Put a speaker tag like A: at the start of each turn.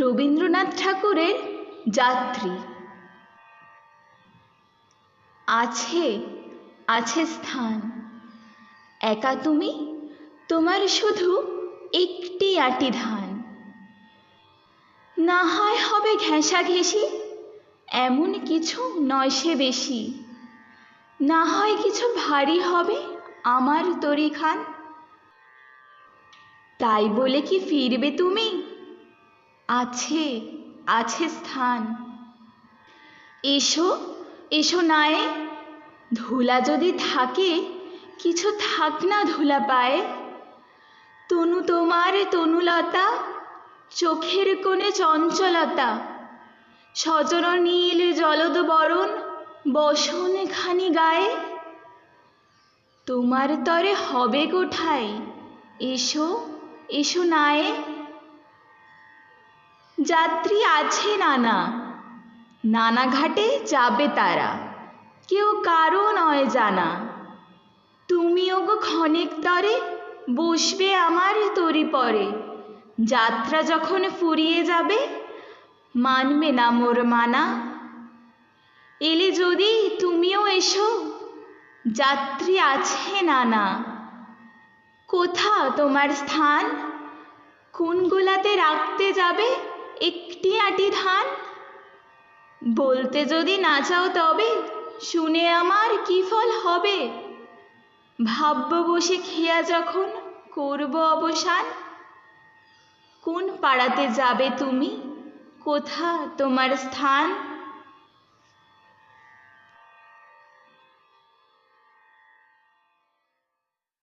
A: রবীন্দ্রনাথ ঠাকুরের যাত্রী। আছে আছে স্থান। একা তুমি? তোমার শুধু একটি আটি ধান। না হয় হবে ঘেঁষাঘেঁষি, এমন কিছু নয় সে বেশি। না হয় কিছু ভারী হবে আমার তরি খান তাই বলে কি ফিরবে তুমি? আছে আছে স্থান। এসো এসো নায়ে। ধুলা যদি থাকে, কিছু থাক না ধুলা পায়ে। তনু তোমার তনুলতা, চোখের কোণে চঞ্চলতা। সজর নীল জলদ বরণ, বসন খানি গায়ে। তোমার তরে হবে কোঠায় এসো এসো নায়ে। যাত্রী আছে নানা। নানা ঘাটে যাবে তারা। কেউ কারও নয় জানা। তুমিও গো ক্ষণেক তরে বসবে আমার তরি পরে। যাত্রা যখন ফুরিয়ে যাবে, মানবে না মোর মানা। এলে যদি তুমিও এসো, যাত্রী আছে নানা। কোথা তোমার স্থান? কোন গোলাতে রাখতে যাবে? একটি আটি ধান? বলতে যদি না চাও তবে শুনে আমার কি ফল হবে? ভাব্য বসে খেয়া যখন করব অবসান, কোন পাড়াতে যাবে তুমি? কোথা তোমার স্থান?